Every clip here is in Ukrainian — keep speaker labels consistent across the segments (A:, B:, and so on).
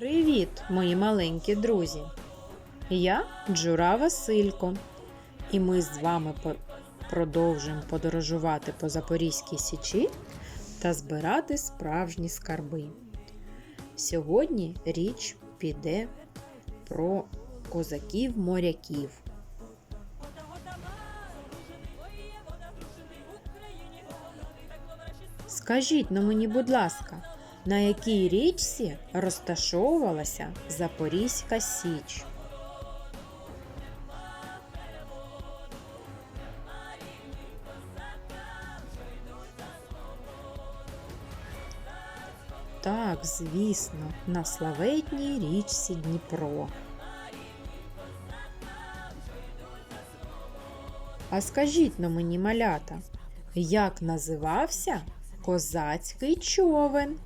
A: Привіт, мої маленькі друзі! Я Джура Василько, і ми з вами продовжуємо подорожувати по Запорізькій Січі та збирати справжні скарби. Сьогодні річ піде про козаків-моряків. Скажіть на мені, будь ласка, на якій річці розташовувалася Запорізька Січ? Так, звісно, на славетній річці Дніпро. А скажіть на мені, малята, як називався козацький човен?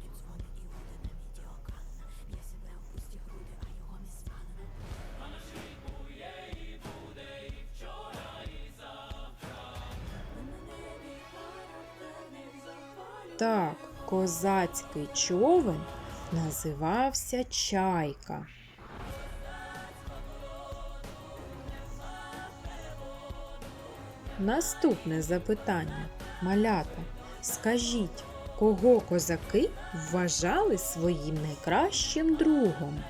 A: Так, козацький човен називався Чайка. Наступне запитання. Малята, скажіть, кого козаки вважали своїм найкращим другом?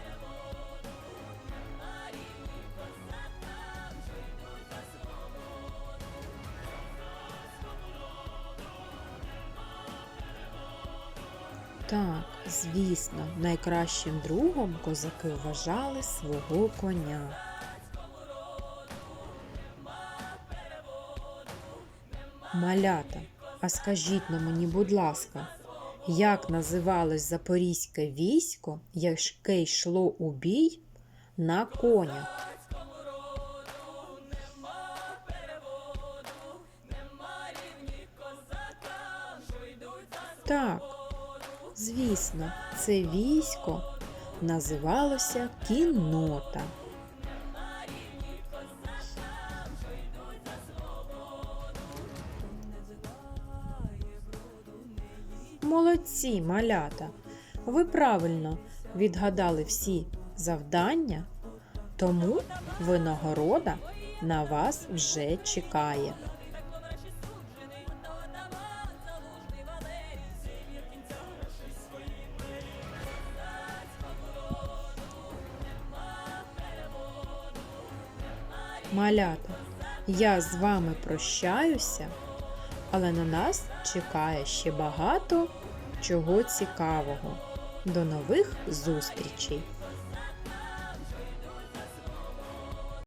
A: Так, звісно, найкращим другом козаки вважали свого коня. Малята, а скажіть на мені, будь ласка, як називалось запорізьке військо, яке йшло у бій на конях? Так, звісно, це військо називалося кіннота. Молодці, малята! Ви правильно відгадали всі завдання, тому винагорода на вас вже чекає. Малята, я з вами прощаюся, але на нас чекає ще багато чого цікавого. До нових зустрічей!